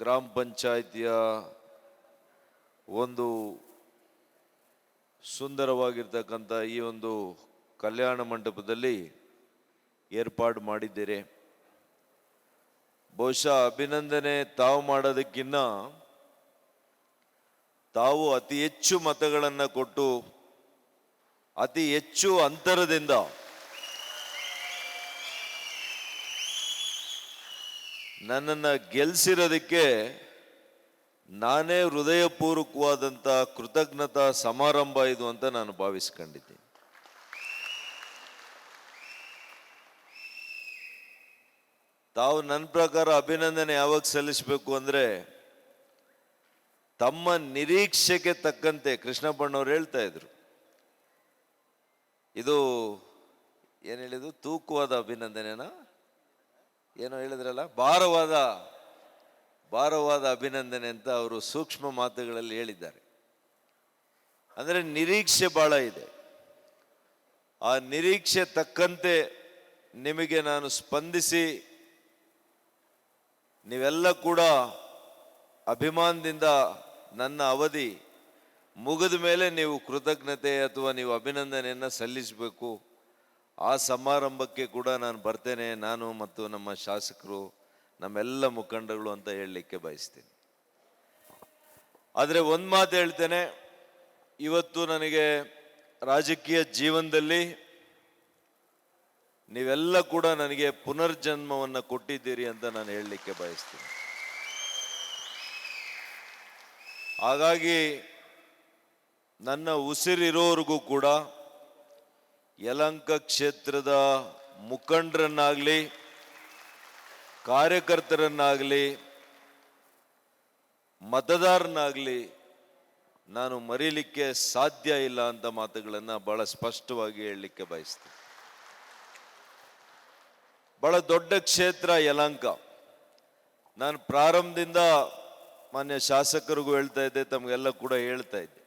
ಗ್ರಾಮ ಪಂಚಾಯಿತಿಯ ಒಂದು ಸುಂದರವಾಗಿರ್ತಕ್ಕಂಥ ಈ ಒಂದು ಕಲ್ಯಾಣ ಮಂಟಪದಲ್ಲಿ ಏರ್ಪಾಡು ಮಾಡಿದ್ದೀರಿ. ಬಹುಶಃ ಅಭಿನಂದನೆ ತಾವು ಮಾಡೋದಕ್ಕಿನ್ನ ತಾವು ಅತಿ ಹೆಚ್ಚು ಮತಗಳನ್ನು ಕೊಟ್ಟು ಅತಿ ಹೆಚ್ಚು ಅಂತರದಿಂದ ನನ್ನನ್ನು ಗೆಲ್ಸಿರೋದಕ್ಕೆ ನಾನೇ ಹೃದಯಪೂರ್ವಕವಾದಂಥ ಕೃತಜ್ಞತಾ ಸಮಾರಂಭ ಇದು ಅಂತ ನಾನು ಭಾವಿಸ್ಕೊಂಡಿದ್ದೀನಿ. ತಾವು ನನ್ನ ಪ್ರಕಾರ ಅಭಿನಂದನೆ ಯಾವಾಗ ಸಲ್ಲಿಸಬೇಕು ಅಂದರೆ ತಮ್ಮ ನಿರೀಕ್ಷೆಗೆ ತಕ್ಕಂತೆ ಕೃಷ್ಣಪ್ಪಣ್ಣವ್ರು ಹೇಳ್ತಾ ಇದ್ರು. ಇದು ಏನು ಹೇಳಿದ್ರು ತೂಕವಾದ ಅಭಿನಂದನೆನಾ? ಏನೋ ಹೇಳಿದ್ರಲ್ಲ? ಭಾರವಾದ ಭಾರವಾದ ಅಭಿನಂದನೆ ಅಂತ ಅವರು ಸೂಕ್ಷ್ಮ ಮಾತುಗಳಲ್ಲಿ ಹೇಳಿದ್ದಾರೆ. ಅಂದರೆ ನಿರೀಕ್ಷೆ ಬಹಳ ಇದೆ. ಆ ನಿರೀಕ್ಷೆ ತಕ್ಕಂತೆ ನಿಮಗೆ ನಾನು ಸ್ಪಂದಿಸಿ, ನೀವೆಲ್ಲ ಕೂಡ ಅಭಿಮಾನದಿಂದ ನನ್ನ ಅವಧಿ ಮುಗಿದ ಮೇಲೆ ನೀವು ಕೃತಜ್ಞತೆ ಅಥವಾ ನೀವು ಅಭಿನಂದನೆಯನ್ನು ಸಲ್ಲಿಸಬೇಕು. ಆ ಸಮಾರಂಭಕ್ಕೆ ಕೂಡ ನಾನು ಬರ್ತೇನೆ, ನಾನು ಮತ್ತು ನಮ್ಮ ಶಾಸಕರು, ನಮ್ಮೆಲ್ಲ ಮುಖಂಡಗಳು ಅಂತ ಹೇಳಲಿಕ್ಕೆ ಬಯಸ್ತೀನಿ. ಆದರೆ ಒಂದು ಮಾತು ಹೇಳ್ತೇನೆ, ಇವತ್ತು ನನಗೆ ರಾಜಕೀಯ ಜೀವನದಲ್ಲಿ ನೀವೆಲ್ಲ ಕೂಡ ನನಗೆ ಪುನರ್ಜನ್ಮವನ್ನು ಕೊಟ್ಟಿದ್ದೀರಿ ಅಂತ ನಾನು ಹೇಳಲಿಕ್ಕೆ ಬಯಸ್ತೀನಿ. ಹಾಗಾಗಿ ನನ್ನ ಉಸಿರಿರೋವರೆಗೂ ಕೂಡ ಯಲಂಕ ಕ್ಷೇತ್ರದ ಮುಖಂಡರನ್ನಾಗಲಿ, ಕಾರ್ಯಕರ್ತರನ್ನಾಗಲಿ, ಮತದಾರನಾಗಲಿ ನಾನು ಮರೀಲಿಕ್ಕೆ ಸಾಧ್ಯ ಇಲ್ಲ ಅಂತ ಮಾತುಗಳನ್ನು ಬಹಳ ಸ್ಪಷ್ಟವಾಗಿ ಹೇಳಲಿಕ್ಕೆ ಬಯಸ್ತೀನಿ. ಬಹಳ ದೊಡ್ಡ ಕ್ಷೇತ್ರ ಯಲಂಕ. ನಾನು ಪ್ರಾರಂಭದಿಂದ ಮಾನ್ಯ ಶಾಸಕರಿಗೂ ಹೇಳ್ತಾ ಇದ್ದೆ, ತಮಗೆಲ್ಲ ಕೂಡ ಹೇಳ್ತಾ ಇದ್ದೆ.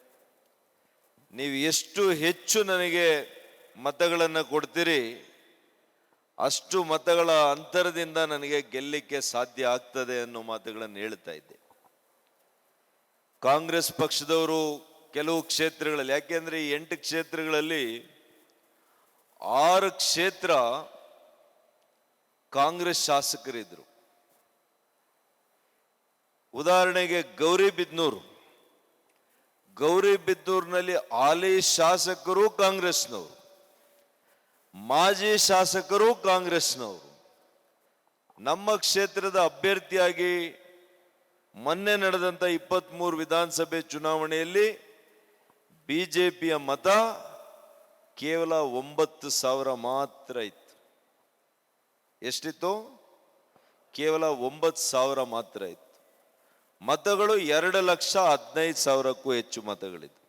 ನೀವು ಎಷ್ಟು ಹೆಚ್ಚು ನನಗೆ ಮತಗಳನ್ನು ಕೊಡ್ತೀರಿ, ಅಷ್ಟು ಮತಗಳ ಅಂತರದಿಂದ ನನಗೆ ಗೆಲ್ಲಿಕ್ಕೆ ಸಾಧ್ಯ ಆಗ್ತದೆ ಅನ್ನೋ ಮಾತುಗಳನ್ನು ಹೇಳ್ತಾ ಇದ್ದೆ. ಕಾಂಗ್ರೆಸ್ ಪಕ್ಷದವರು ಕೆಲವು ಕ್ಷೇತ್ರಗಳಲ್ಲಿ, ಯಾಕೆಂದ್ರೆ ಈ ಎಂಟು ಕ್ಷೇತ್ರಗಳಲ್ಲಿ ಆರು ಕ್ಷೇತ್ರ ಕಾಂಗ್ರೆಸ್ ಶಾಸಕರಿದ್ರು. ಉದಾಹರಣೆಗೆ ಗೌರಿಬಿದ್ನೂರು ಗೌರಿಬಿದ್ನೂರಿನಲ್ಲಿ ಹಾಲಿ ಶಾಸಕರು ಕಾಂಗ್ರೆಸ್ನವರು. ಮಾಜಿ ಶಾಸಕರು ಕಾಂಗ್ರೆಸ್ನವರು. ನಮ್ಮ ಕ್ಷೇತ್ರದ ಅಭ್ಯರ್ಥಿಯಾಗಿ ಮೊನ್ನೆ ನಡೆದಂಥ ಇಪ್ಪತ್ತ್ಮೂರು ವಿಧಾನಸಭೆ ಚುನಾವಣೆಯಲ್ಲಿ ಬಿಜೆಪಿಯ ಮತ ಕೇವಲ ಒಂಬತ್ತು ಸಾವಿರ ಮಾತ್ರ ಇತ್ತು. ಎಷ್ಟಿತ್ತು? ಕೇವಲ ಒಂಬತ್ತು ಸಾವಿರ ಮಾತ್ರ ಇತ್ತು. ಮತಗಳು ಎರಡು ಲಕ್ಷ ಹದಿನೈದು ಸಾವಿರಕ್ಕೂ ಹೆಚ್ಚು ಮತಗಳಿದ್ದು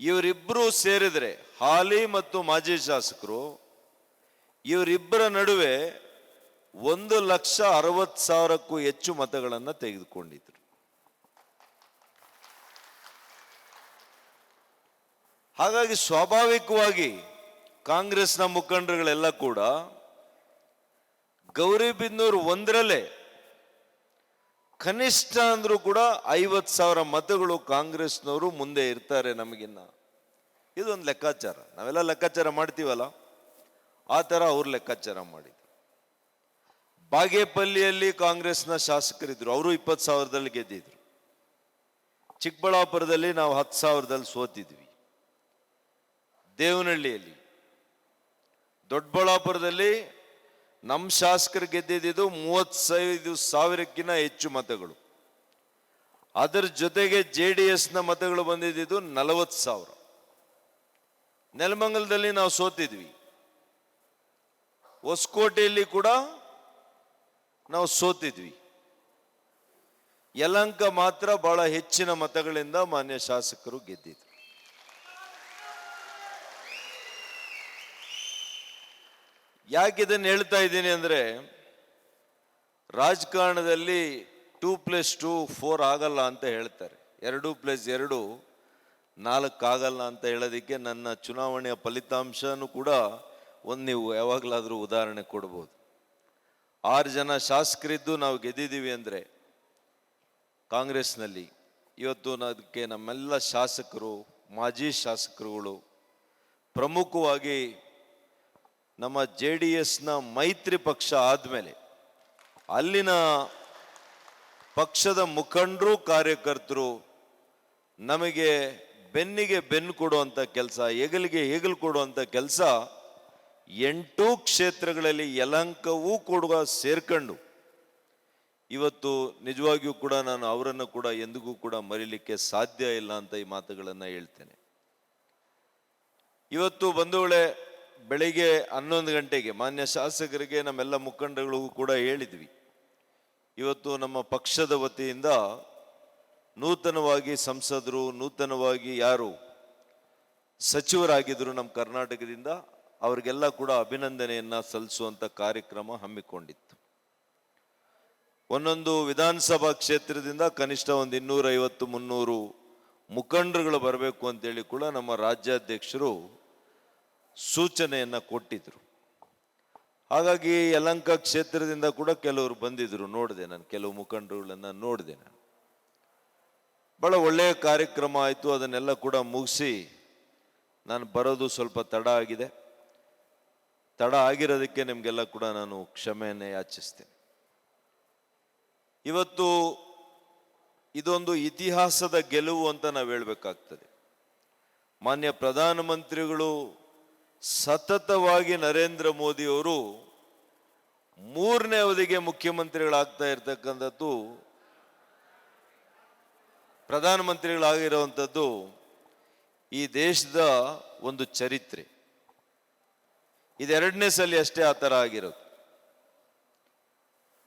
ಇವರಿಬ್ಬರು ಸೇರಿದ್ರೆ ಹಾಲಿ ಮತ್ತು ಮಾಜಿ ಶಾಸಕರು, ಇವರಿಬ್ಬರ ನಡುವೆ ಒಂದು ಲಕ್ಷ ಅರವತ್ತು ಸಾವಿರಕ್ಕೂ ಹೆಚ್ಚು ಮತಗಳನ್ನು ತೆಗೆದುಕೊಂಡಿದ್ರು. ಹಾಗಾಗಿ ಸ್ವಾಭಾವಿಕವಾಗಿ ಕಾಂಗ್ರೆಸ್ನ ಮುಖಂಡರುಗಳೆಲ್ಲ ಕೂಡ ಗೌರಿಬಿದನೂರು ಒಂದರಲ್ಲೇ ಕನಿಷ್ಠ ಅಂದ್ರೂ ಕೂಡ ಐವತ್ತು ಸಾವಿರ ಮತಗಳು ಕಾಂಗ್ರೆಸ್ನವರು ಮುಂದೆ ಇರ್ತಾರೆ ನಮಗಿನ್ನ. ಇದೊಂದು ಲೆಕ್ಕಾಚಾರ. ನಾವೆಲ್ಲ ಲೆಕ್ಕಾಚಾರ ಮಾಡ್ತೀವಲ್ಲ? ಆ ಥರ ಅವ್ರು ಲೆಕ್ಕಾಚಾರ ಮಾಡಿದ್ರು. ಬಾಗೇಪಲ್ಲಿಯಲ್ಲಿ ಕಾಂಗ್ರೆಸ್ನ ಶಾಸಕರಿದ್ರು. ಅವರು ಇಪ್ಪತ್ತು ಸಾವಿರದಲ್ಲಿ ಗೆದ್ದಿದ್ರು. ಚಿಕ್ಕಬಳ್ಳಾಪುರದಲ್ಲಿ ನಾವು ಹತ್ತು ಸಾವಿರದಲ್ಲಿ ಸೋತಿದ್ವಿ. ದೇವನಹಳ್ಳಿಯಲ್ಲಿ. ದೊಡ್ಡಬಳ್ಳಾಪುರದಲ್ಲಿ ನಮ್ಮ ಶಾಸಕರು ಗೆದ್ದಿದ್ದು ಮೂವತ್ತೈದು ಸಾವಿರಕ್ಕಿಂತ ಹೆಚ್ಚು ಮತಗಳು. ಅದರ ಜೊತೆಗೆ ಜೆ ಡಿ ಎಸ್ನ ಮತಗಳು ಬಂದಿದ್ದು ನಲವತ್ತು ಸಾವಿರ. ನೆಲಮಂಗಲದಲ್ಲಿ ನಾವು ಸೋತಿದ್ವಿ. ಹೊಸಕೋಟೆಯಲ್ಲಿ ಕೂಡ ನಾವು ಸೋತಿದ್ವಿ. ಯಲಂಕ ಮಾತ್ರ ಬಹಳ ಹೆಚ್ಚಿನ ಮತಗಳಿಂದ ಮಾನ್ಯ ಶಾಸಕರು ಗೆದ್ದಿದ್ರು. ಯಾಕೆ ಇದನ್ನು ಹೇಳ್ತಾ ಇದ್ದೀನಿ ಅಂದರೆ ರಾಜಕಾರಣದಲ್ಲಿ ಟೂ ಪ್ಲಸ್ ಟೂ ಫೋರ್ ಆಗಲ್ಲ ಅಂತ ಹೇಳ್ತಾರೆ. ಎರಡು ಪ್ಲಸ್ ಎರಡು ನಾಲ್ಕು ಆಗಲ್ಲ ಅಂತ ಹೇಳೋದಕ್ಕೆ ನನ್ನ ಚುನಾವಣೆಯ ಫಲಿತಾಂಶನೂ ಕೂಡ ಒಂದು ನೀವು ಯಾವಾಗಲಾದರೂ ಉದಾಹರಣೆ ಕೊಡ್ಬೋದು. ಆರು ಜನ ಶಾಸಕರಿದ್ದು ನಾವು ಗೆದ್ದಿದ್ದೀವಿ ಅಂದರೆ ಕಾಂಗ್ರೆಸ್ನಲ್ಲಿ ಇವತ್ತು ಅದಕ್ಕೆ ನಮ್ಮೆಲ್ಲ ಶಾಸಕರು, ಮಾಜಿ ಶಾಸಕರುಗಳು ಪ್ರಮುಖವಾಗಿ ನಮ್ಮ ಜೆ ಡಿ ಎಸ್ನ ಮೈತ್ರಿ ಪಕ್ಷ ಆದಮೇಲೆ ಅಲ್ಲಿನ ಪಕ್ಷದ ಮುಖಂಡರು, ಕಾರ್ಯಕರ್ತರು ನಮಗೆ ಬೆನ್ನಿಗೆ ಬೆನ್ನು ಕೊಡುವಂಥ ಕೆಲಸ, ಹೆಗಲಿಗೆ ಹೆಗಲು ಕೊಡುವಂಥ ಕೆಲಸ ಎಂಟು ಕ್ಷೇತ್ರಗಳಲ್ಲಿ ಯಲಹಂಕವೂ ಕೊಡುವ ಸೇರ್ಕೊಂಡು ಇವತ್ತು ನಿಜವಾಗಿಯೂ ಕೂಡ ನಾನು ಅವರನ್ನು ಕೂಡ ಎಂದಿಗೂ ಕೂಡ ಮರಿಲಿಕ್ಕೆ ಸಾಧ್ಯ ಇಲ್ಲ ಅಂತ ಈ ಮಾತುಗಳನ್ನು ಹೇಳ್ತೇನೆ. ಇವತ್ತು ಬಂಧುಗಳೇ ಬೆಳಿಗ್ಗೆ ಹನ್ನೊಂದು ಗಂಟೆಗೆ ಮಾನ್ಯ ಶಾಸಕರಿಗೆ ನಮ್ಮೆಲ್ಲ ಮುಖಂಡಗಳಿಗೂ ಕೂಡ ಹೇಳಿದ್ವಿ. ಇವತ್ತು ನಮ್ಮ ಪಕ್ಷದ ವತಿಯಿಂದ ನೂತನವಾಗಿ ಸಂಸದರು, ನೂತನವಾಗಿ ಯಾರು ಸಚಿವರಾಗಿದ್ದರು ನಮ್ಮ ಕರ್ನಾಟಕದಿಂದ ಅವರಿಗೆಲ್ಲ ಕೂಡ ಅಭಿನಂದನೆಯನ್ನ ಸಲ್ಲಿಸುವಂಥ ಕಾರ್ಯಕ್ರಮ ಹಮ್ಮಿಕೊಂಡಿತ್ತು. ಒಂದೊಂದು ವಿಧಾನಸಭಾ ಕ್ಷೇತ್ರದಿಂದ ಕನಿಷ್ಠ ಒಂದು ಇನ್ನೂರೈವತ್ತು, ಮುನ್ನೂರು ಮುಖಂಡರುಗಳು ಬರಬೇಕು ಅಂತೇಳಿ ಕೂಡ ನಮ್ಮ ರಾಜ್ಯಾಧ್ಯಕ್ಷರು ಸೂಚನೆಯನ್ನ ಕೊಟ್ಟಿದ್ರು. ಹಾಗಾಗಿ ಯಲಂಕ ಕ್ಷೇತ್ರದಿಂದ ಕೂಡ ಕೆಲವರು ಬಂದಿದ್ರು. ನೋಡಿದೆ ನಾನು, ಕೆಲವು ಮುಖಂಡರುಗಳನ್ನ ನೋಡಿದೆ ನಾನು. ಬಹಳ ಒಳ್ಳೆಯ ಕಾರ್ಯಕ್ರಮ ಆಯಿತು, ಅದನ್ನೆಲ್ಲ ಕೂಡ ಮುಗಿಸಿ ನಾನು ಬರೋದು ಸ್ವಲ್ಪ ತಡ ಆಗಿದೆ. ತಡ ಆಗಿರೋದಕ್ಕೆ ನಿಮಗೆಲ್ಲ ಕೂಡ ನಾನು ಕ್ಷಮೆಯನ್ನು ಯಾಚಿಸ್ತೇನೆ. ಇವತ್ತು ಇದೊಂದು ಇತಿಹಾಸದ ಗೆಲುವು ಅಂತ ನಾವು ಹೇಳ್ಬೇಕಾಗ್ತದೆ. ಮಾನ್ಯ ಪ್ರಧಾನಮಂತ್ರಿಗಳು ಸತತವಾಗಿ ನರೇಂದ್ರ ಮೋದಿ ಅವರು ಮೂರನೇ ಅವಧಿಗೆ ಮುಖ್ಯಮಂತ್ರಿಗಳಾಗ್ತಾ ಇರತಕ್ಕಂಥದ್ದು, ಪ್ರಧಾನಮಂತ್ರಿಗಳಾಗಿರುವಂಥದ್ದು ಈ ದೇಶದ ಒಂದು ಚರಿತ್ರೆ. ಇದೆರಡನೇ ಸಲ ಅಷ್ಟೇ ಆ ಥರ ಆಗಿರೋದು.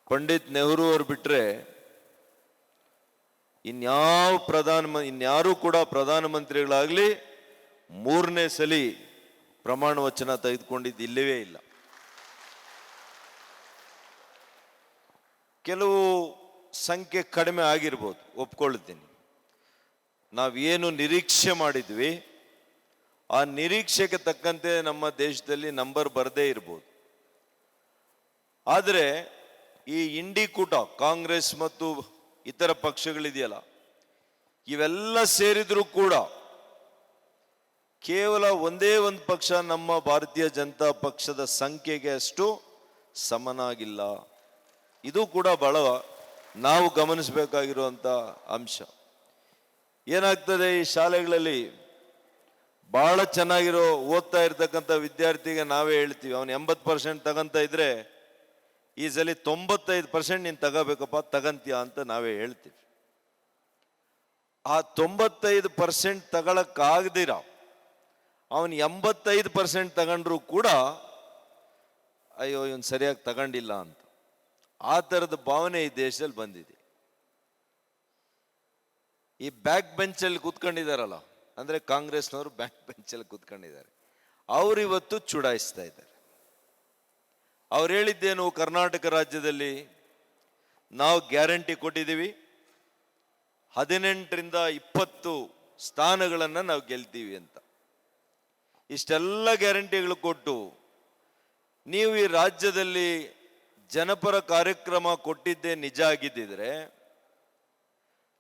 ಪಂಡಿತ್ ನೆಹರು ಅವ್ರು ಬಿಟ್ಟರೆ ಇನ್ಯಾವ ಪ್ರಧಾನ ಇನ್ಯಾರೂ ಕೂಡ ಪ್ರಧಾನಮಂತ್ರಿಗಳಾಗಲಿ ಮೂರನೇ ಸಲಿ ಪ್ರಮಾಣ ವಚನ ತೆಗೆದುಕೊಂಡಿದ್ದು ಇಲ್ಲವೇ ಇಲ್ಲ. ಕೆಲವು ಸಂಖ್ಯೆ ಕಡಿಮೆ ಆಗಿರ್ಬೋದು ಒಪ್ಕೊಳ್ತೀನಿ ನಾವೇನು ನಿರೀಕ್ಷೆ ಮಾಡಿದ್ವಿ, ಆ ನಿರೀಕ್ಷೆಗೆ ತಕ್ಕಂತೆ ನಮ್ಮ ದೇಶದಲ್ಲಿ ನಂಬರ್ ಬರದೇ ಇರ್ಬೋದು. ಆದರೆ ಈ ಇಂಡಿ ಕೂಟ, ಕಾಂಗ್ರೆಸ್ ಮತ್ತು ಇತರ ಪಕ್ಷಗಳಿದೆಯಲ್ಲ, ಇವೆಲ್ಲ ಸೇರಿದರೂ ಕೂಡ ಕೇವಲ ಒಂದೇ ಒಂದು ಪಕ್ಷ ನಮ್ಮ ಭಾರತೀಯ ಜನತಾ ಪಕ್ಷದ ಸಂಖ್ಯೆಗೆ ಅಷ್ಟು ಸಮನಾಗಿಲ್ಲ. ಇದು ಕೂಡ ಬಹಳ ನಾವು ಗಮನಿಸಬೇಕಾಗಿರುವಂಥ ಅಂಶ. ಏನಾಗ್ತದೆ ಈ ಶಾಲೆಗಳಲ್ಲಿ ಬಹಳ ಚೆನ್ನಾಗಿರೋ ಓದ್ತಾ ಇರ್ತಕ್ಕಂಥ ವಿದ್ಯಾರ್ಥಿಗೆ ನಾವೇ ಹೇಳ್ತೀವಿ, ಅವನು ಎಂಬತ್ತು ಪರ್ಸೆಂಟ್ ತಗೊಂತ ಇದ್ರೆ ಈ ಸಲ ತೊಂಬತ್ತೈದು ಪರ್ಸೆಂಟ್ ನೀನು ತಗೋಬೇಕಪ್ಪ, ತಗಂತೀಯ ಅಂತ ನಾವೇ ಹೇಳ್ತೀವಿ. ಆ ತೊಂಬತ್ತೈದು ಪರ್ಸೆಂಟ್ ತಗೊಳಕ್ಕಾಗದಿರ ಅವನು ಎಂಬತ್ತೈದು ಪರ್ಸೆಂಟ್ ತಗೊಂಡ್ರೂ ಕೂಡ, ಅಯ್ಯೋ, ಇವನು ಸರಿಯಾಗಿ ತಗೊಂಡಿಲ್ಲ ಅಂತ. ಆ ಥರದ ಭಾವನೆ ಈ ದೇಶದಲ್ಲಿ ಬಂದಿದೆ. ಈ ಬ್ಯಾಕ್ ಬೆಂಚಲ್ಲಿ ಕೂತ್ಕೊಂಡಿದ್ದಾರಲ್ಲ ಅಂದರೆ ಕಾಂಗ್ರೆಸ್ನವರು ಬ್ಯಾಕ್ ಬೆಂಚಲ್ಲಿ ಕೂತ್ಕೊಂಡಿದ್ದಾರೆ. ಅವರು ಇವತ್ತು ಚುಡಾಯಿಸ್ತಾ ಇದ್ದಾರೆ. ಅವ್ರು ಹೇಳಿದ್ದೇನು, ಕರ್ನಾಟಕ ರಾಜ್ಯದಲ್ಲಿ ನಾವು ಗ್ಯಾರಂಟಿ ಕೊಟ್ಟಿದ್ದೀವಿ, ಹದಿನೆಂಟರಿಂದ ಇಪ್ಪತ್ತು ಸ್ಥಾನಗಳನ್ನು ನಾವು ಗೆಲ್ತೀವಿ ಅಂತ. ಇಷ್ಟೆಲ್ಲ ಗ್ಯಾರಂಟಿಗಳು ಕೊಟ್ಟು ನೀವು ಈ ರಾಜ್ಯದಲ್ಲಿ ಜನಪರ ಕಾರ್ಯಕ್ರಮ ಕೊಟ್ಟಿದ್ದೇ ನಿಜ ಆಗಿದ್ದಿದ್ರೆ,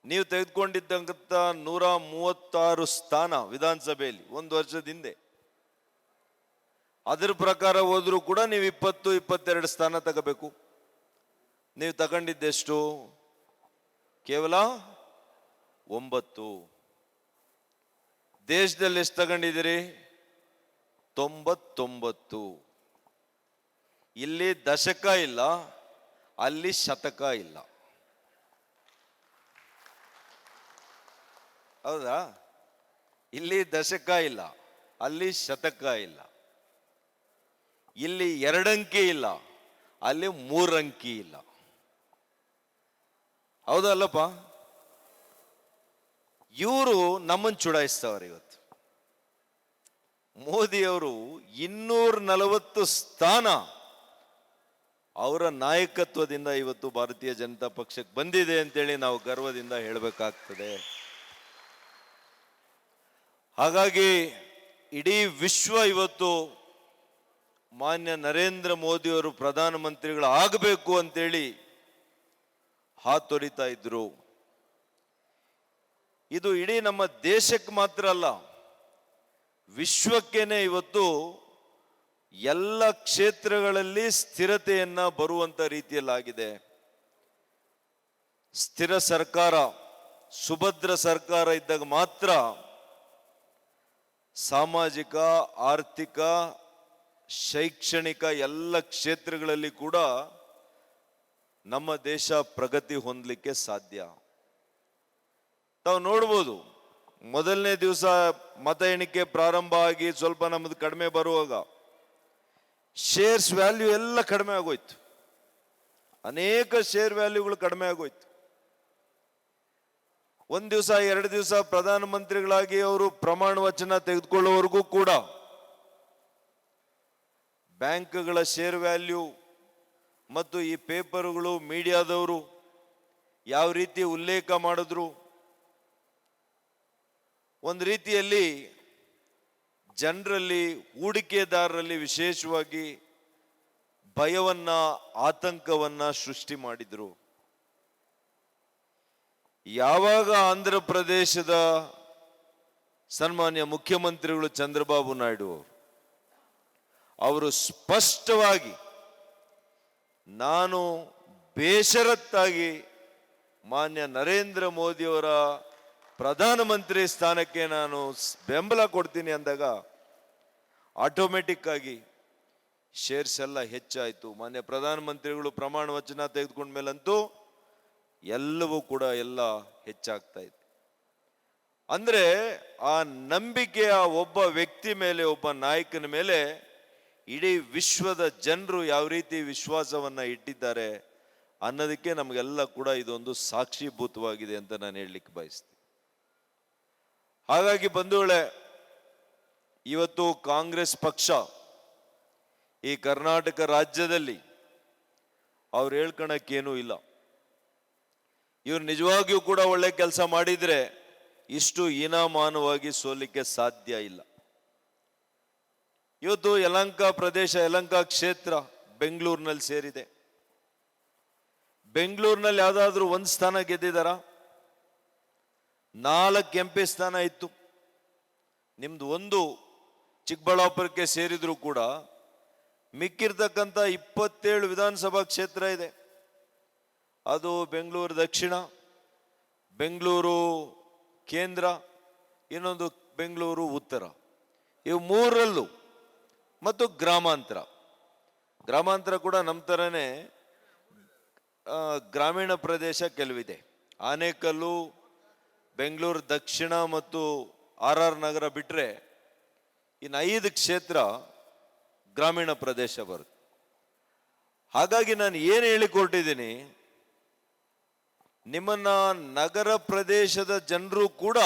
ನೀವು ತೆಗೆದುಕೊಂಡಿದ್ದಂಥ ನೂರ ಮೂವತ್ತಾರು ಸ್ಥಾನ ವಿಧಾನಸಭೆಯಲ್ಲಿ ಒಂದು ವರ್ಷದ ಹಿಂದೆ, ಅದರ ಪ್ರಕಾರ ಹೋದರೂ ಕೂಡ ನೀವು ಇಪ್ಪತ್ತು, ಇಪ್ಪತ್ತೆರಡು ಸ್ಥಾನ ತಗೋಬೇಕು. ನೀವು ತಗೊಂಡಿದ್ದೆಷ್ಟು ಕೇವಲ ಒಂಬತ್ತು. ದೇಶದಲ್ಲಿ ಎಷ್ಟು ತಗೊಂಡಿದ್ದೀರಿ? ತೊಂಬತ್ತೊಂಬತ್ತು. ಇಲ್ಲಿ ದಶಕ ಇಲ್ಲ, ಅಲ್ಲಿ ಶತಕ ಇಲ್ಲ. ಹೌದಾ? ಇಲ್ಲಿ ದಶಕ ಇಲ್ಲ, ಅಲ್ಲಿ ಶತಕ ಇಲ್ಲ. ಇಲ್ಲಿ ಎರಡಂಕಿ ಇಲ್ಲ, ಅಲ್ಲಿ ಮೂರಂಕಿ ಇಲ್ಲ. ಹೌದಲ್ಲಪ್ಪ? ಇವರು ನಮ್ಮನ್ನು ಚುಡಾಯಿಸ್ತವ್ರೆ ಇವತ್ತು. ಮೋದಿಯವರು ಇನ್ನೂರ ನಲವತ್ತು ಸ್ಥಾನ ಅವರ ನಾಯಕತ್ವದಿಂದ ಇವತ್ತು ಭಾರತೀಯ ಜನತಾ ಪಕ್ಷಕ್ಕೆ ಬಂದಿದೆ ಅಂತೇಳಿ ನಾವು ಗರ್ವದಿಂದ ಹೇಳಬೇಕಾಗ್ತದೆ. ಹಾಗಾಗಿ ಇಡೀ ವಿಶ್ವ ಇವತ್ತು ಮಾನ್ಯ ನರೇಂದ್ರ ಮೋದಿಯವರು ಪ್ರಧಾನಮಂತ್ರಿಗಳು ಆಗಬೇಕು ಅಂತೇಳಿ ಹಾತೊರಿತಾ ಇದ್ರು. ಇದು ಇಡೀ ನಮ್ಮ ದೇಶಕ್ಕೆ ಮಾತ್ರ ಅಲ್ಲ ವಿಶ್ವಕ್ಕೇನೆ ಇವತ್ತು ಎಲ್ಲ ಕ್ಷೇತ್ರಗಳಲ್ಲಿ ಸ್ಥಿರತೆಯನ್ನ ಬರುವಂತ ರೀತಿಯಲ್ಲಾಗಿದೆ. ಸ್ಥಿರ ಸರ್ಕಾರ, ಸುಭದ್ರ ಸರ್ಕಾರ ಇದ್ದಾಗ ಮಾತ್ರ ಸಾಮಾಜಿಕ, ಆರ್ಥಿಕ, ಶೈಕ್ಷಣಿಕ ಎಲ್ಲ ಕ್ಷೇತ್ರಗಳಲ್ಲಿ ಕೂಡ ನಮ್ಮ ದೇಶ ಪ್ರಗತಿ ಹೊಂದಲಿಕ್ಕೆ ಸಾಧ್ಯ. ತಾವು ನೋಡ್ಬೋದು ಮೊದಲನೇ ದಿವಸ ಮತ ಎಣಿಕೆ ಪ್ರಾರಂಭ ಆಗಿ ಸ್ವಲ್ಪ ನಮ್ಮದು ಕಡಿಮೆ ಬರುವಾಗ ಶೇರ್ಸ್ ವ್ಯಾಲ್ಯೂ ಎಲ್ಲ ಕಡಿಮೆ ಆಗೋಯ್ತು. ಅನೇಕ ಶೇರ್ ವ್ಯಾಲ್ಯೂಗಳು ಕಡಿಮೆ ಆಗೋಯ್ತು. ಒಂದು ದಿವಸ, ಎರಡು ದಿವಸ ಪ್ರಧಾನಮಂತ್ರಿಗಳಾಗಿ ಅವರು ಪ್ರಮಾಣ ವಚನ ತೆಗೆದುಕೊಳ್ಳುವವರೆಗೂ ಕೂಡ ಬ್ಯಾಂಕ್ಗಳ ಶೇರ್ ವ್ಯಾಲ್ಯೂ ಮತ್ತು ಈ ಪೇಪರ್ಗಳು ಮೀಡಿಯಾದವರು ಯಾವ ರೀತಿ ಉಲ್ಲೇಖ ಮಾಡಿದ್ರು ಒಂದು ರೀತಿಯಲ್ಲಿ ಜನರಲ್ಲಿ, ಹೂಡಿಕೆದಾರರಲ್ಲಿ ವಿಶೇಷವಾಗಿ ಭಯವನ್ನ, ಆತಂಕವನ್ನ ಸೃಷ್ಟಿ ಮಾಡಿದ್ರು. ಯಾವಾಗ ಆಂಧ್ರ ಪ್ರದೇಶದ ಸನ್ಮಾನ್ಯ ಮುಖ್ಯಮಂತ್ರಿಗಳು ಚಂದ್ರಬಾಬು ನಾಯ್ಡು ಅವರು ಅವರು ಸ್ಪಷ್ಟವಾಗಿ ನಾನು ಬೇಷರತ್ತಾಗಿ ಮಾನ್ಯ ನರೇಂದ್ರ ಮೋದಿಯವರ ಪ್ರಧಾನಮಂತ್ರಿ ಸ್ಥಾನಕ್ಕೆ ನಾನು ಬೆಂಬಲ ಕೊಡ್ತೀನಿ ಅಂದಾಗ ಆಟೋಮೆಟಿಕ್ ಆಗಿ ಶೇರ್ಸ್ ಎಲ್ಲ ಹೆಚ್ಚಾಯಿತು. ಮಾನ್ಯ ಪ್ರಧಾನಮಂತ್ರಿಗಳು ಪ್ರಮಾಣ ವಚನ ತೆಗೆದುಕೊಂಡ ಮೇಲಂತೂ ಎಲ್ಲವೂ ಕೂಡ ಎಲ್ಲ ಹೆಚ್ಚಾಗ್ತಾ ಇತ್ತು. ಅಂದ್ರೆ ಆ ನಂಬಿಕೆಯ ಒಬ್ಬ ವ್ಯಕ್ತಿ ಮೇಲೆ, ಒಬ್ಬ ನಾಯಕನ ಮೇಲೆ ಇಡೀ ವಿಶ್ವದ ಜನರು ಯಾವ ರೀತಿ ವಿಶ್ವಾಸವನ್ನ ಇಟ್ಟಿದ್ದಾರೆ ಅನ್ನೋದಕ್ಕೆ ನಮಗೆಲ್ಲ ಕೂಡ ಇದೊಂದು ಸಾಕ್ಷೀಭೂತವಾಗಿದೆ ಅಂತ ನಾನು ಹೇಳಲಿಕ್ಕೆ ಬಯಸ್ತೀನಿ. ಹಾಗಾಗಿ ಬಂಧುಗಳೇ, ಇವತ್ತು ಕಾಂಗ್ರೆಸ್ ಪಕ್ಷ ಈ ಕರ್ನಾಟಕ ರಾಜ್ಯದಲ್ಲಿ ಅವ್ರು ಹೇಳ್ಕೊಳಕ್ಕೇನೂ ಇಲ್ಲ. ಇವ್ರು ನಿಜವಾಗಿಯೂ ಕೂಡ ಒಳ್ಳೆ ಕೆಲಸ ಮಾಡಿದರೆ ಇಷ್ಟು ಹೀನಾಮಾನವಾಗಿ ಸೋಲಿಕ್ಕೆ ಸಾಧ್ಯ ಇಲ್ಲ. ಇವತ್ತು ಯಲಂಕ ಪ್ರದೇಶ, ಯಲಂಕ ಕ್ಷೇತ್ರ ಬೆಂಗಳೂರಿನಲ್ಲಿ ಸೇರಿದೆ. ಬೆಂಗಳೂರಿನಲ್ಲಿ ಯಾವುದಾದ್ರೂ ಒಂದು ಸ್ಥಾನ ಗೆದ್ದಿದಾರ? ನಾಲ್ಕು ಎಂ ಪಿ ಸ್ಥಾನ ಇತ್ತು. ನಿಮ್ದು ಒಂದು ಚಿಕ್ಕಬಳ್ಳಾಪುರಕ್ಕೆ ಸೇರಿದರೂ ಕೂಡ ಮಿಕ್ಕಿರ್ತಕ್ಕಂಥ ಇಪ್ಪತ್ತೇಳು ವಿಧಾನಸಭಾ ಕ್ಷೇತ್ರ ಇದೆ. ಅದು ಬೆಂಗಳೂರು ದಕ್ಷಿಣ, ಬೆಂಗಳೂರು ಕೇಂದ್ರ, ಇನ್ನೊಂದು ಬೆಂಗಳೂರು ಉತ್ತರ. ಇವು ಮೂರರಲ್ಲೂ ಮತ್ತು ಗ್ರಾಮಾಂತರ. ಗ್ರಾಮಾಂತರ ಕೂಡ ನಮ್ಮ ಥರನೇ ಗ್ರಾಮೀಣ ಪ್ರದೇಶ ಕೆಲವಿದೆ. ಆನೇಕಲ್ಲು ಬೆಂಗಳೂರು ದಕ್ಷಿಣ ಮತ್ತು ಆರ್ ಆರ್ ನಗರ ಬಿಟ್ಟರೆ ಇನ್ನು ಐದು ಕ್ಷೇತ್ರ ಗ್ರಾಮೀಣ ಪ್ರದೇಶ ಬರುತ್ತೆ. ಹಾಗಾಗಿ ನಾನು ಏನು ಹೇಳಿಕೊಟ್ಟಿದ್ದೀನಿ, ನಿಮ್ಮನ್ನ ನಗರ ಪ್ರದೇಶದ ಜನರು ಕೂಡ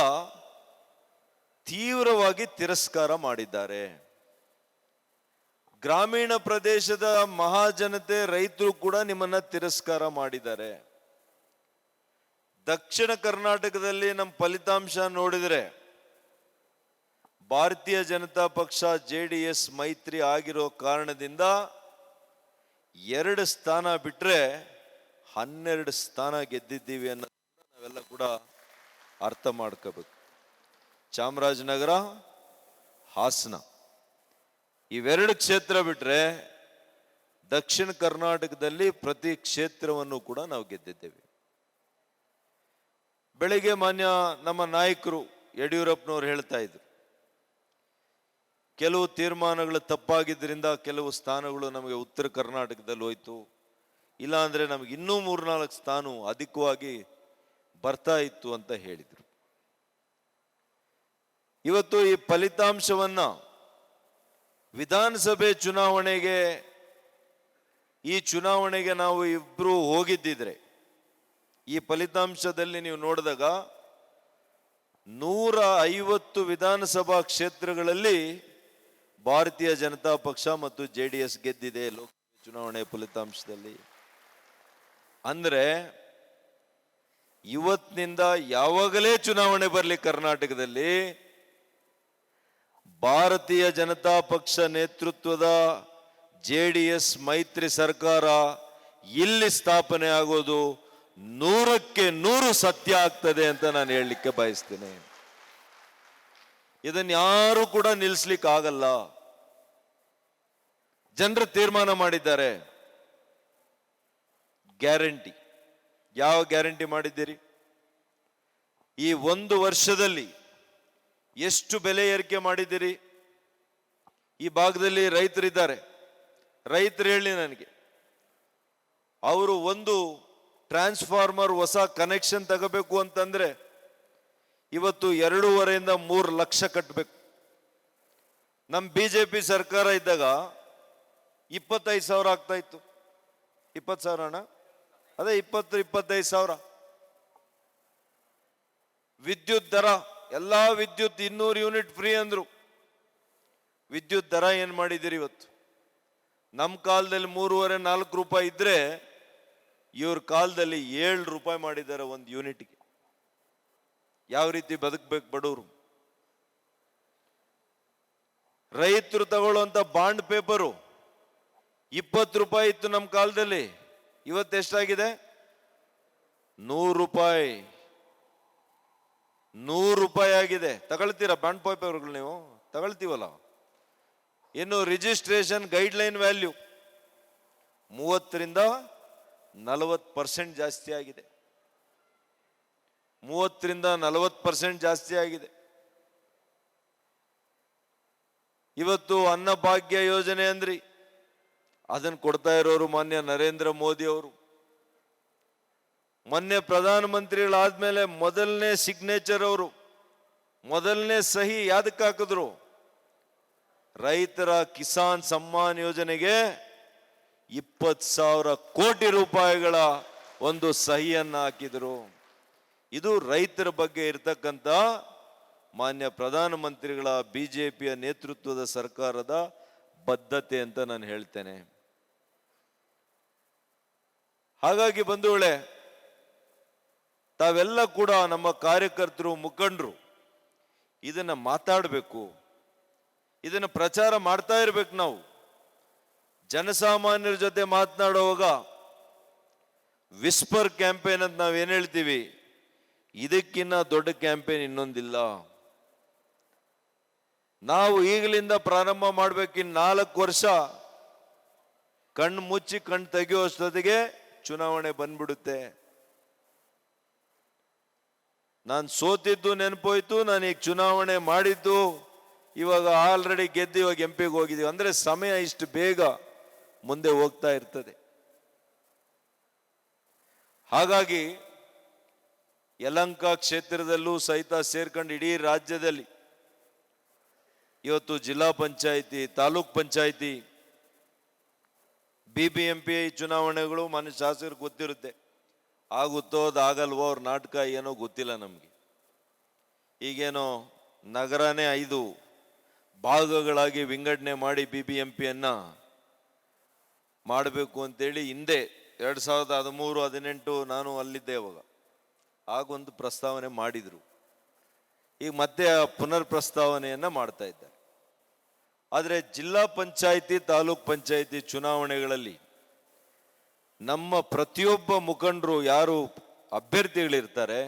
ತೀವ್ರವಾಗಿ ತಿರಸ್ಕಾರ ಮಾಡಿದ್ದಾರೆ. ಗ್ರಾಮೀಣ ಪ್ರದೇಶದ ಮಹಾಜನತೆ ರೈತರು ಕೂಡ ನಿಮ್ಮನ್ನ ತಿರಸ್ಕಾರ ಮಾಡಿದ್ದಾರೆ. ದಕ್ಷಿಣ ಕರ್ನಾಟಕದಲ್ಲಿ ನಮ್ಮ ಫಲಿತಾಂಶ ನೋಡಿದರೆ ಭಾರತೀಯ ಜನತಾ ಪಕ್ಷ ಜೆ ಡಿ ಎಸ್ ಮೈತ್ರಿ ಆಗಿರೋ ಕಾರಣದಿಂದ ಎರಡು ಸ್ಥಾನ ಬಿಟ್ಟರೆ ಹನ್ನೆರಡು ಸ್ಥಾನ ಗೆದ್ದಿದ್ದೀವಿ ಅನ್ನೋದನ್ನ ನಾವೆಲ್ಲ ಕೂಡ ಅರ್ಥ ಮಾಡ್ಕೋಬೇಕು. ಚಾಮರಾಜನಗರ, ಹಾಸನ ಇವೆರಡು ಕ್ಷೇತ್ರ ಬಿಟ್ಟರೆ ದಕ್ಷಿಣ ಕರ್ನಾಟಕದಲ್ಲಿ ಪ್ರತಿ ಕ್ಷೇತ್ರವನ್ನು ಕೂಡ ನಾವು ಗೆದ್ದಿದ್ದೇವೆ. ಬೆಳಿಗ್ಗೆ ಮಾನ್ಯ ನಮ್ಮ ನಾಯಕರು ಯಡಿಯೂರಪ್ಪನವ್ರು ಹೇಳ್ತಾ ಇದ್ರು, ಕೆಲವು ತೀರ್ಮಾನಗಳು ತಪ್ಪಾಗಿದ್ದರಿಂದ ಕೆಲವು ಸ್ಥಾನಗಳು ನಮಗೆ ಉತ್ತರ ಕರ್ನಾಟಕದಲ್ಲಿ ಹೋಯ್ತು. ಇಲ್ಲಾಂದ್ರೆ ನಮಗೆ ಇನ್ನೂ ಮೂರ್ನಾಲ್ಕು ಸ್ಥಾನ ಅಧಿಕವಾಗಿ ಬರ್ತಾ ಇತ್ತು ಅಂತ ಹೇಳಿದರು. ಇವತ್ತು ಈ ಫಲಿತಾಂಶವನ್ನ ವಿಧಾನಸಭೆ ಚುನಾವಣೆಗೆ, ಈ ಚುನಾವಣೆಗೆ ನಾವು ಇಬ್ರು ಹೋಗಿದ್ದಿದ್ರೆ ಈ ಫಲಿತಾಂಶದಲ್ಲಿ ನೀವು ನೋಡಿದಾಗ ನೂರ ಐವತ್ತು ವಿಧಾನಸಭಾ ಕ್ಷೇತ್ರಗಳಲ್ಲಿ ಭಾರತೀಯ ಜನತಾ ಪಕ್ಷ ಮತ್ತು ಜೆ ಡಿ ಎಸ್ ಗೆದ್ದಿದೆ ಲೋಕಸಭೆ ಚುನಾವಣೆ ಫಲಿತಾಂಶದಲ್ಲಿ. ಅಂದರೆ ಇವತ್ತಿನಿಂದ ಯಾವಾಗಲೇ ಚುನಾವಣೆ ಬರಲಿ ಕರ್ನಾಟಕದಲ್ಲಿ, ಭಾರತೀಯ ಜನತಾ ಪಕ್ಷ ನೇತೃತ್ವದ ಜೆ ಮೈತ್ರಿ ಸರ್ಕಾರ ಇಲ್ಲಿ ಸ್ಥಾಪನೆ ಆಗೋದು? ನೂರಕ್ಕೆ ನೂರು ಸತ್ಯ ಆಗ್ತದೆ ಅಂತ ನಾನು ಹೇಳಲಿಕ್ಕೆ ಬಯಸ್ತೇನೆ. ಇದನ್ನ ಯಾರು ಕೂಡ ನಿಲ್ಲಿಸ್ಲಿಕ್ಕೆ ಆಗಲ್ಲ. ಜನರು ತೀರ್ಮಾನ ಮಾಡಿದ್ದಾರೆ. ಗ್ಯಾರಂಟಿ. ಯಾವ ಗ್ಯಾರಂಟಿ ಮಾಡಿದ್ದೀರಿ? ಈ ಒಂದು ವರ್ಷದಲ್ಲಿ ಎಷ್ಟು ಬೆಲೆ ಏರಿಕೆ ಮಾಡಿದ್ದೀರಿ? ಈ ಭಾಗದಲ್ಲಿ ರೈತರಿದ್ದಾರೆ. ರೈತರು ಹೇಳಿ ನನಗೆ. ಅವರು ಒಂದು ಟ್ರಾನ್ಸ್ಫಾರ್ಮರ್ ಹೊಸ ಕನೆಕ್ಷನ್ ತಗೋಬೇಕು ಅಂತಂದ್ರೆ ಇವತ್ತು ಎರಡೂವರೆಯಿಂದ ಮೂರು ಲಕ್ಷ ಕಟ್ಟಬೇಕು ನಮ್ಮ ಬಿ ಜೆ ಪಿ ಸರ್ಕಾರ ಇದ್ದಾಗ ಇಪ್ಪತ್ತೈದು ಸಾವಿರ ಆಗ್ತಾ ಇತ್ತು. ಇಪ್ಪತ್ತು ಸಾವಿರ ಅಣ್ಣ? ಅದೇ ಇಪ್ಪತ್ತು, ಇಪ್ಪತ್ತೈದು ಸಾವಿರ. ವಿದ್ಯುತ್ ದರ, ಎಲ್ಲ ವಿದ್ಯುತ್ ಇನ್ನೂರು ಯೂನಿಟ್ ಫ್ರೀ ಅಂದರು. ವಿದ್ಯುತ್ ದರ ಏನು ಮಾಡಿದ್ದೀರಿ ಇವತ್ತು? ನಮ್ಮ ಕಾಲದಲ್ಲಿ ಮೂರುವರೆ ನಾಲ್ಕು ರೂಪಾಯಿ ಇದ್ರೆ ಇವ್ರ ಕಾಲದಲ್ಲಿ ಏಳು ರೂಪಾಯಿ ಮಾಡಿದ್ದಾರೆ ಒಂದು ಯೂನಿಟ್ಗೆ. ಯಾವ ರೀತಿ ಬದುಕಬೇಕು ಬಡವರು? ರೈತರು ತಗೊಳ್ಳುವಂಥ ಬಾಂಡ್ ಪೇಪರು ಇಪ್ಪತ್ತು ರೂಪಾಯಿ ಇತ್ತು ನಮ್ಮ ಕಾಲದಲ್ಲಿ. ಇವತ್ತು ಎಷ್ಟಾಗಿದೆ? ನೂರು ರೂಪಾಯಿ. ನೂರು ರೂಪಾಯಿ ಆಗಿದೆ. ತಗೊಳ್ತೀರಾ ಬಾಂಡ್ ಪೇಪರ್ಗಳು ನೀವು? ತಗೊಳ್ತೀವಲ್ಲ? ಇನ್ನು ರಿಜಿಸ್ಟ್ರೇಷನ್ ಗೈಡ್ಲೈನ್ ವ್ಯಾಲ್ಯೂ ಮೂವತ್ತರಿಂದ ನಲವತ್ತು ಪರ್ಸೆಂಟ್ ಜಾಸ್ತಿ ಆಗಿದೆ. ಮೂವತ್ತರಿಂದ ನಲವತ್ತು ಪರ್ಸೆಂಟ್ ಜಾಸ್ತಿ ಆಗಿದೆ. ಇವತ್ತು ಅನ್ನಭಾಗ್ಯ ಯೋಜನೆ ಅಂದ್ರಿ. ಅದನ್ನು ಕೊಡ್ತಾ ಇರೋರು ಮಾನ್ಯ ನರೇಂದ್ರ ಮೋದಿ ಅವರು. ಮೊನ್ನೆ ಪ್ರಧಾನಮಂತ್ರಿಗಳಾದ್ಮೇಲೆ ಮೊದಲನೇ ಸಿಗ್ನೇಚರ್ ಅವರು. ಮೊದಲನೇ ಸಹಿ ಯಾದಕ್ಕೆ ಹಾಕಿದ್ರು? ರೈತರ ಕಿಸಾನ್ ಸಮ್ಮಾನ್ ಯೋಜನೆಗೆ ಇಪ್ಪತ್ತು ಸಾವಿರ ಕೋಟಿ ರೂಪಾಯಿಗಳ ಒಂದು ಸಹಿಯನ್ನು ಹಾಕಿದರು ಇದು ರೈತರ ಬಗ್ಗೆ ಇರತಕ್ಕಂಥ ಮಾನ್ಯ ಪ್ರಧಾನಮಂತ್ರಿಗಳ ಬಿ ಜೆ ಪಿಯ ನೇತೃತ್ವದ ಸರ್ಕಾರದ ಬದ್ಧತೆ ಅಂತ ನಾನು ಹೇಳ್ತೇನೆ. ಹಾಗಾಗಿ ಬಂಧುಗಳೇ, ತಾವೆಲ್ಲ ಕೂಡ ನಮ್ಮ ಕಾರ್ಯಕರ್ತರು, ಮುಖಂಡರು, ಇದನ್ನು ಮಾತಾಡಬೇಕು. ಇದನ್ನು ಪ್ರಚಾರ ಮಾಡ್ತಾ ಇರ್ಬೇಕು ನಾವು. ಜನಸಾಮಾನ್ಯರ ಜೊತೆ ಮಾತನಾಡುವಾಗ ವಿಸ್ಪರ್ ಕ್ಯಾಂಪೇನ್ ಅಂತ ನಾವೇನು ಹೇಳ್ತೀವಿ? ಇದಕ್ಕಿನ್ನ ದೊಡ್ಡ ಕ್ಯಾಂಪೇನ್ ಇನ್ನೊಂದಿಲ್ಲ. ನಾವು ಈಗಲಿಂದ ಪ್ರಾರಂಭ ಮಾಡ್ಬೇಕಿನ್ ನಾಲ್ಕು ವರ್ಷ. ಕಣ್ಣು ಮುಚ್ಚಿ ಕಣ್ಣು ತೆಗೆಯುವಷ್ಟೊತ್ತಿಗೆ ಚುನಾವಣೆ ಬಂದ್ಬಿಡುತ್ತೆ. ನಾನು ಸೋತಿದ್ದು ನೆನಪೋಯ್ತು, ನಾನು ಈಗ ಚುನಾವಣೆ ಮಾಡಿದ್ದು. ಇವಾಗ ಆಲ್ರೆಡಿ ಗೆದ್ದು ಇವಾಗ ಎಂ ಪಿಗೆ ಹೋಗಿದ್ದೀವಿ. ಅಂದ್ರೆ ಸಮಯ ಇಷ್ಟು ಬೇಗ. ಮುಂದೆ ಹೋಗ್ತಾ ಇರ್ತದೆ. ಹಾಗಾಗಿ ಯಲಂಕ ಕ್ಷೇತ್ರದಲ್ಲೂ ಸಹಿತ ಸೇರ್ಕೊಂಡು ಇಡೀ ರಾಜ್ಯದಲ್ಲಿ ಇವತ್ತು ಜಿಲ್ಲಾ panchayat, taluk panchayat B B M P ಚುನಾವಣೆಗಳು ಮನೆ ಶಾಸಕರಿಗೆ ಗೊತ್ತಿರುತ್ತೆ. ಆಗುತ್ತೋ ಅದಾಗಲ್ವೋ ಅವ್ರ ನಾಟಕ ಏನೋ ಗೊತ್ತಿಲ್ಲ ನಮಗೆ. ಈಗೇನೋ ನಗರನೇ ಐದು ಭಾಗಗಳಾಗಿ ವಿಂಗಡಣೆ ಮಾಡಿ ಬಿ ಬಿ ಎಂ ಪಿಯನ್ನ ಮಾಡಬೇಕು ಅಂತೇಳಿ ಹಿಂದೆ ಎರಡು ಸಾವಿರದ ಹದಿಮೂರು, ಹದಿನೆಂಟು ನಾನು ಅಲ್ಲಿದ್ದೆ ಅವಾಗ. ಆಗೊಂದು ಪ್ರಸ್ತಾವನೆ ಮಾಡಿದರು. ಈಗ ಮತ್ತೆ ಆ ಪುನರ್ ಪ್ರಸ್ತಾವನೆಯನ್ನು ಮಾಡ್ತಾ ಇದ್ದಾರೆ ಆದರೆ ಜಿಲ್ಲಾ ಪಂಚಾಯಿತಿ, ತಾಲೂಕ್ ಪಂಚಾಯಿತಿ ಚುನಾವಣೆಗಳಲ್ಲಿ ನಮ್ಮ ಪ್ರತಿಯೊಬ್ಬ ಮುಖಂಡರು ಯಾರು ಅಭ್ಯರ್ಥಿಗಳಿರ್ತಾರೆ,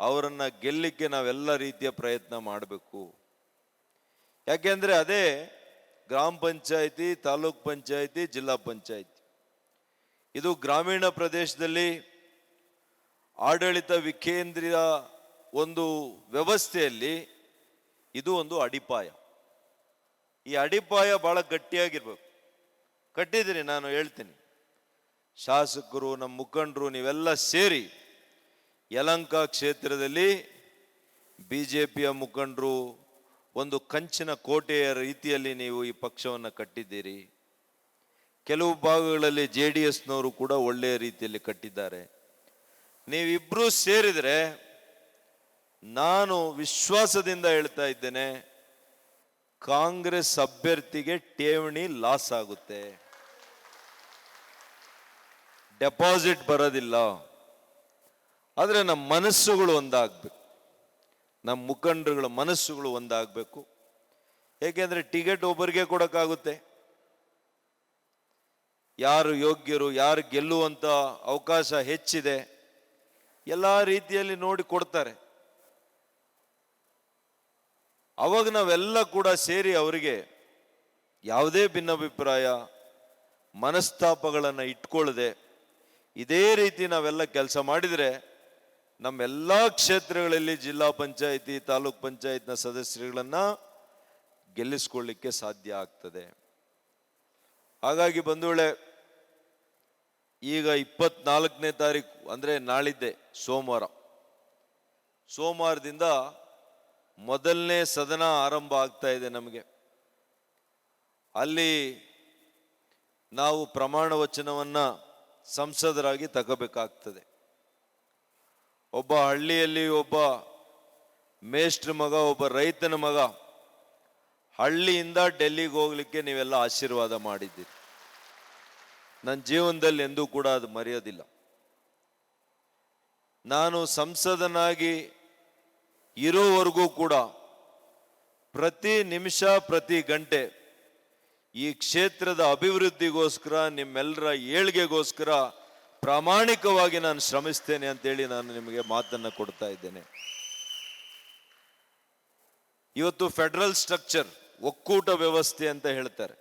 ಅವರನ್ನು ಗೆಲ್ಲಲಿಕ್ಕೆ ನಾವೆಲ್ಲ ರೀತಿಯ ಪ್ರಯತ್ನ ಮಾಡಬೇಕು. ಯಾಕೆಂದರೆ ಅದೇ ಗ್ರಾಮ ಪಂಚಾಯಿತಿ, ತಾಲೂಕ್ ಪಂಚಾಯಿತಿ, ಜಿಲ್ಲಾ ಪಂಚಾಯಿತಿ. ಇದು ಗ್ರಾಮೀಣ ಪ್ರದೇಶದಲ್ಲಿ ಆಡಳಿತ ವಿಕೇಂದ್ರಿಯ ಒಂದು ವ್ಯವಸ್ಥೆಯಲ್ಲಿ ಇದು ಒಂದು ಅಡಿಪಾಯ. ಈ ಅಡಿಪಾಯ ಬಹಳ ಗಟ್ಟಿಯಾಗಿರ್ಬೇಕು. ಕಟ್ಟಿದ್ದೀನಿ ನಾನು ಹೇಳ್ತೀನಿ. ಶಾಸಕರು, ನಮ್ಮ ಮುಖಂಡರು, ನೀವೆಲ್ಲ ಸೇರಿ ಯಲಂಕ ಕ್ಷೇತ್ರದಲ್ಲಿ ಬಿ ಜೆ ಪಿಯ ಮುಖಂಡರು ಒಂದು ಕಂಚಿನ ಕೋಟೆಯ ರೀತಿಯಲ್ಲಿ ನೀವು ಈ ಪಕ್ಷವನ್ನು ಕಟ್ಟಿದ್ದೀರಿ. ಕೆಲವು ಭಾಗಗಳಲ್ಲಿ ಜೆ ಡಿ ಎಸ್ನವರು ಕೂಡ ಒಳ್ಳೆಯ ರೀತಿಯಲ್ಲಿ ಕಟ್ಟಿದ್ದಾರೆ. ನೀವಿಬ್ಬರೂ ಸೇರಿದರೆ ನಾನು ವಿಶ್ವಾಸದಿಂದ ಹೇಳ್ತಾ ಇದ್ದೇನೆ, ಕಾಂಗ್ರೆಸ್ ಅಭ್ಯರ್ಥಿಗೆ ಠೇವಣಿ ಲಾಸ್ ಆಗುತ್ತೆ. ಡೆಪಾಸಿಟ್ ಬರೋದಿಲ್ಲ. ಆದರೆ ನಮ್ಮ ಮನಸ್ಸುಗಳು ಒಂದಾಗಬೇಕು. ನಮ್ಮ ಮುಖಂಡರುಗಳ ಮನಸ್ಸುಗಳು ಒಂದಾಗಬೇಕು. ಏಕೆಂದರೆ ಟಿಕೆಟ್ ಒಬ್ಬರಿಗೆ ಕೊಡೋಕ್ಕಾಗುತ್ತೆ. ಯಾರು ಯೋಗ್ಯರು, ಯಾರು ಗೆಲ್ಲುವಂಥ ಅವಕಾಶ ಹೆಚ್ಚಿದೆ, ಎಲ್ಲ ರೀತಿಯಲ್ಲಿ ನೋಡಿ ಕೊಡ್ತಾರೆ. ಅವಾಗ ನಾವೆಲ್ಲ ಕೂಡ ಸೇರಿ ಅವರಿಗೆ ಯಾವುದೇ ಭಿನ್ನಾಭಿಪ್ರಾಯ, ಮನಸ್ತಾಪಗಳನ್ನು ಇಟ್ಕೊಳ್ಳದೆ ಇದೇ ರೀತಿ ನಾವೆಲ್ಲ ಕೆಲಸ ಮಾಡಿದರೆ ನಮ್ಮೆಲ್ಲ ಕ್ಷೇತ್ರಗಳಲ್ಲಿ ಜಿಲ್ಲಾ ಪಂಚಾಯಿತಿ, ತಾಲೂಕ್ ಪಂಚಾಯತ್ನ ಸದಸ್ಯರುಗಳನ್ನ ಗೆಲ್ಲಿಸ್ಕೊಳ್ಳಿಕ್ಕೆ ಸಾಧ್ಯ ಆಗ್ತದೆ. ಹಾಗಾಗಿ ಬಂಧುಗಳೇ, ಈಗ ಇಪ್ಪತ್ನಾಲ್ಕನೇ ತಾರೀಕು, ಅಂದರೆ ನಾಳಿದ್ದೆ, ಸೋಮವಾರ. ಸೋಮವಾರದಿಂದ ಮೊದಲನೇ ಸದನ ಆರಂಭ ಆಗ್ತಾ ಇದೆ ನಮಗೆ. ಅಲ್ಲಿ ನಾವು ಪ್ರಮಾಣ ವಚನವನ್ನ ಸಂಸದರಾಗಿ ತಗೋಬೇಕಾಗ್ತದೆ. ಒಬ್ಬ ಹಳ್ಳಿಯಲ್ಲಿ ಒಬ್ಬ ಮೇಷ್ಟ್ರ ಮಗ, ಒಬ್ಬ ರೈತನ ಮಗ, ಹಳ್ಳಿಯಿಂದ ಡೆಲ್ಲಿಗೆ ಹೋಗ್ಲಿಕ್ಕೆ ನೀವೆಲ್ಲ ಆಶೀರ್ವಾದ ಮಾಡಿದ್ದೀರಿ. ನನ್ನ ಜೀವನದಲ್ಲಿ ಎಂದೂ ಕೂಡ ಅದು ಮರೆಯೋದಿಲ್ಲ. ನಾನು ಸಂಸದನಾಗಿ ಇರೋವರೆಗೂ ಕೂಡ ಪ್ರತಿ ನಿಮಿಷ, ಪ್ರತಿ ಗಂಟೆ ಈ ಕ್ಷೇತ್ರದ ಅಭಿವೃದ್ಧಿಗೋಸ್ಕರ, ನಿಮ್ಮೆಲ್ಲರ ಏಳ್ಗೆಗೋಸ್ಕರ ಪ್ರಾಮಾಣಿಕವಾಗಿ ನಾನು ಶ್ರಮಿಸ್ತೇನೆ ಅಂತೇಳಿ ನಾನು ನಿಮಗೆ ಮಾತನ್ನು ಕೊಡ್ತಾ ಇದ್ದೇನೆ. ಇವತ್ತು ಫೆಡರಲ್ ಸ್ಟ್ರಕ್ಚರ್ ಒಕ್ಕೂಟ ವ್ಯವಸ್ಥೆ ಅಂತ ಹೇಳ್ತಾರೆ.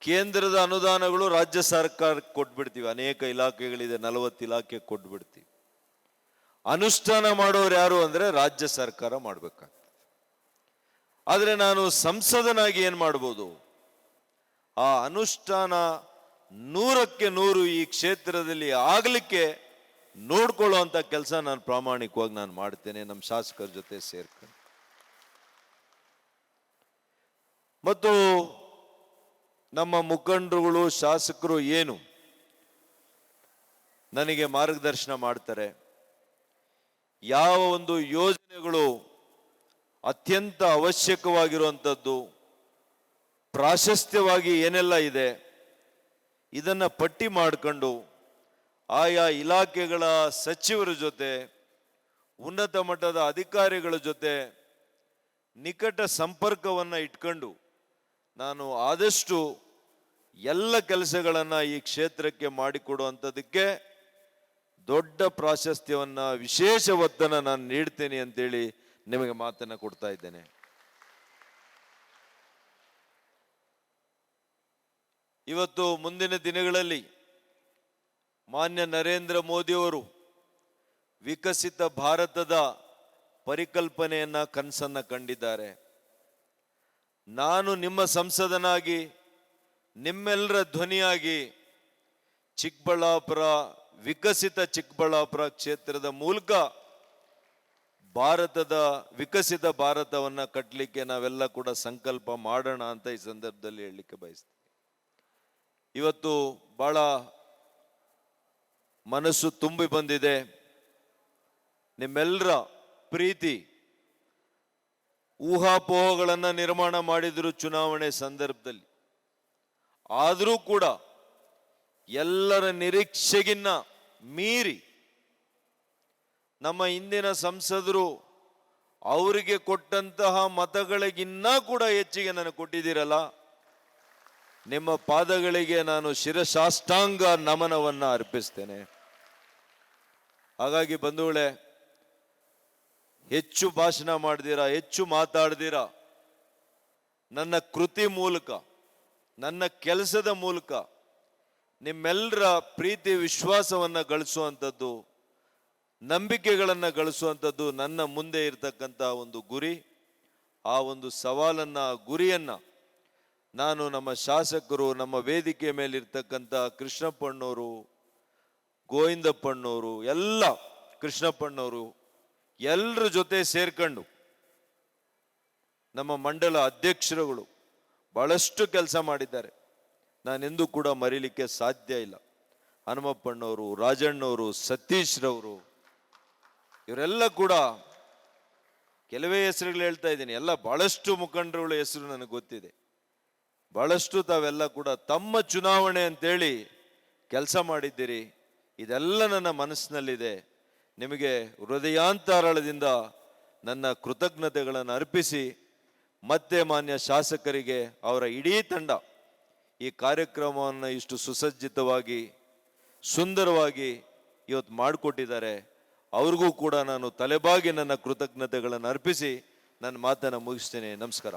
ಕೇಂದ್ರದ ಅನುದಾನಗಳು ರಾಜ್ಯ ಸರ್ಕಾರಕ್ಕೆ ಕೊಟ್ಬಿಡ್ತೀವಿ. ಅನೇಕ ಇಲಾಖೆಗಳಿದೆ, ನಲವತ್ತು ಇಲಾಖೆ ಕೊಟ್ಬಿಡ್ತೀವಿ. ಅನುಷ್ಠಾನ ಮಾಡೋರು ಯಾರು ಅಂದ್ರೆ ರಾಜ್ಯ ಸರ್ಕಾರ ಮಾಡ್ಬೇಕಂತ ಆದರೆ ನಾನು ಸಂಸದನಾಗಿ ಏನು ಮಾಡ್ಬೋದು? ಆ ಅನುಷ್ಠಾನ ನೂರಕ್ಕೆ ನೂರು ಈ ಕ್ಷೇತ್ರದಲ್ಲಿ ಆಗಲಿಕ್ಕೆ ನೋಡ್ಕೊಳ್ಳುವಂತ ಕೆಲಸ ನಾನು ಪ್ರಾಮಾಣಿಕವಾಗಿ ನಾನು ಮಾಡ್ತೇನೆ ನಮ್ಮ ಶಾಸಕರ ಜೊತೆ ಸೇರ್ಕೊಂಡು. ಮತ್ತು ನಮ್ಮ ಮುಖಂಡರುಗಳು, ಶಾಸಕರು ಏನು ನನಗೆ ಮಾರ್ಗದರ್ಶನ ಮಾಡ್ತಾರೆ. ಯಾವ ಒಂದು ಯೋಜನೆಗಳು ಅತ್ಯಂತ ಅವಶ್ಯಕವಾಗಿರುವಂಥದ್ದು ಪ್ರಾಶಸ್ತ್ಯವಾಗಿ ಏನೆಲ್ಲ ಇದೆ ಇದನ್ನ ಪಟ್ಟಿ ಮಾಡಿಕೊಂಡು ಆಯಾ ಇಲಾಖೆಗಳ ಸಚಿವರ ಜೊತೆ, ಉನ್ನತ ಮಟ್ಟದ ಅಧಿಕಾರಿಗಳ ಜೊತೆ ನಿಕಟ ಸಂಪರ್ಕವನ್ನು ಇಟ್ಕೊಂಡು ನಾನು ಆದಷ್ಟು ಎಲ್ಲ ಕೆಲಸಗಳನ್ನು ಈ ಕ್ಷೇತ್ರಕ್ಕೆ ಮಾಡಿಕೊಡುವಂಥದ್ದಕ್ಕೆ ದೊಡ್ಡ ಪ್ರಾಶಸ್ತ್ಯವನ್ನು, ವಿಶೇಷ ಒತ್ತನ್ನು ನಾನು ನೀಡ್ತೇನೆ ಅಂತೇಳಿ ನಿಮಗೆ ಮಾತನ್ನ ಕೊಡ್ತಾ ಇದ್ದೇನೆ. ಇವತ್ತು ಮುಂದಿನ ದಿನಗಳಲ್ಲಿ ಮಾನ್ಯ ನರೇಂದ್ರ ಮೋದಿಯವರು ವಿಕಸಿತ ಭಾರತದ ಪರಿಕಲ್ಪನೆಯನ್ನ ಕನಸನ್ನು ಕಂಡಿದ್ದಾರೆ. ನಾನು ನಿಮ್ಮ ಸಂಸದನಾಗಿ ನಿಮ್ಮೆಲ್ಲರ ಧ್ವನಿಯಾಗಿ ಚಿಕ್ಕಬಳ್ಳಾಪುರ, ವಿಕಸಿತ ಚಿಕ್ಕಬಳ್ಳಾಪುರ ಕ್ಷೇತ್ರದ ಮೂಲಕ ಭಾರತದ ವಿಕಸಿತ ಭಾರತವನ್ನ ಕಟ್ಟಲಿಕ್ಕೆ ನಾವೆಲ್ಲ ಕೂಡ ಸಂಕಲ್ಪ ಮಾಡೋಣ ಅಂತ ಈ ಸಂದರ್ಭದಲ್ಲಿ ಹೇಳಲಿಕ್ಕೆ ಬಯಸ್ತೀನಿ. ಇವತ್ತು ಬಹಳ ಮನಸ್ಸು ತುಂಬಿ ಬಂದಿದೆ. ನಿಮ್ಮೆಲ್ಲರ ಪ್ರೀತಿ, ಊಹಾಪೋಹಗಳನ್ನು ನಿರ್ಮಾಣ ಮಾಡಿದ್ರು ಚುನಾವಣೆ ಸಂದರ್ಭದಲ್ಲಿ. ಆದರೂ ಕೂಡ ಎಲ್ಲರ ನಿರೀಕ್ಷೆಗಿನ್ನ ಮೀರಿ ನಮ್ಮ ಇಂದಿನ ಸಂಸದರು ಅವರಿಗೆ ಕೊಟ್ಟಂತಹ ಮತಗಳಿಗಿನ್ನ ಕೂಡ ಹೆಚ್ಚಿಗೆ ನನಗೆ ಕೊಟ್ಟಿದ್ದೀರಲ್ಲ. ನಿಮ್ಮ ಪಾದಗಳಿಗೆ ನಾನು ಶಿರಸಾಷ್ಟಾಂಗ ನಮನವನ್ನ ಅರ್ಪಿಸ್ತೇನೆ. ಹಾಗಾಗಿ ಬಂಧುಗಳೇ, ಹೆಚ್ಚು ಭಾಷಣ ಮಾಡಿದೀರಾ, ಹೆಚ್ಚು ಮಾತಾಡ್ದಿರಾ? ನನ್ನ ಕೃತಿ ಮೂಲಕ, ನನ್ನ ಕೆಲಸದ ಮೂಲಕ ನಿಮ್ಮೆಲ್ಲರ ಪ್ರೀತಿ ವಿಶ್ವಾಸವನ್ನ ಗಳಿಸುವಂಥದ್ದು, ನಂಬಿಕೆಗಳನ್ನು ಗಳಿಸುವಂಥದ್ದು ನನ್ನ ಮುಂದೆ ಇರತಕ್ಕಂಥ ಒಂದು ಗುರಿ, ಆ ಒಂದು ಸವಾಲನ್ನ, ಗುರಿಯನ್ನ ನಾನು ನಮ್ಮ ಶಾಸಕರು, ನಮ್ಮ ವೇದಿಕೆ ಮೇಲಿರ್ತಕ್ಕಂಥ ಕೃಷ್ಣಪ್ಪಣ್ಣವರು ಗೋವಿಂದಪ್ಪಣ್ಣವರು ಎಲ್ಲ ಕೃಷ್ಣಪ್ಪಣ್ಣವರು ಎಲ್ಲರ ಜೊತೆ ಸೇರ್ಕೊಂಡು ನಮ್ಮ ಮಂಡಲ ಅಧ್ಯಕ್ಷರುಗಳು ಬಹಳಷ್ಟು ಕೆಲಸ ಮಾಡಿದ್ದಾರೆ. ನಾನೆಂದು ಕೂಡ ಮರೀಲಿಕ್ಕೆ ಸಾಧ್ಯ ಇಲ್ಲ. ಹನುಮಪ್ಪಣ್ಣವರು ರಾಜಣ್ಣವರು ಸತೀಶ್ರವರು, ಇವರೆಲ್ಲ ಕೂಡ ಕೆಲವೇ ಹೆಸರುಗಳು ಹೇಳ್ತಾ ಇದ್ದೀನಿ. ಎಲ್ಲ ಬಹಳಷ್ಟು ಮುಖಂಡರುಗಳ ಹೆಸರು ನನಗೆ ಗೊತ್ತಿದೆ. ಬಹಳಷ್ಟು ತಾವೆಲ್ಲ ಕೂಡ ತಮ್ಮ ಚುನಾವಣೆ ಅಂತೇಳಿ ಕೆಲಸ ಮಾಡಿದ್ದೀರಿ. ಇದೆಲ್ಲ ನನ್ನ ಮನಸ್ಸಿನಲ್ಲಿದೆ. ನಿಮಗೆ ಹೃದಯಾಂತರಾಳದಿಂದ ನನ್ನ ಕೃತಜ್ಞತೆಗಳನ್ನು ಅರ್ಪಿಸಿ, ಮತ್ತೆ ಮಾನ್ಯ ಶಾಸಕರಿಗೆ ಅವರ ಇಡೀ ತಂಡ ಈ ಕಾರ್ಯಕ್ರಮವನ್ನು ಇಷ್ಟು ಸುಸಜ್ಜಿತವಾಗಿ, ಸುಂದರವಾಗಿ ಇವತ್ತು ಮಾಡಿಕೊಟ್ಟಿದ್ದಾರೆ. ಅವ್ರಿಗೂ ಕೂಡ ನಾನು ತಲೆಬಾಗಿ ನನ್ನ ಕೃತಜ್ಞತೆಗಳನ್ನು ಅರ್ಪಿಸಿ ನನ್ನ ಮಾತನ್ನು ಮುಗಿಸ್ತೇನೆ. ನಮಸ್ಕಾರ.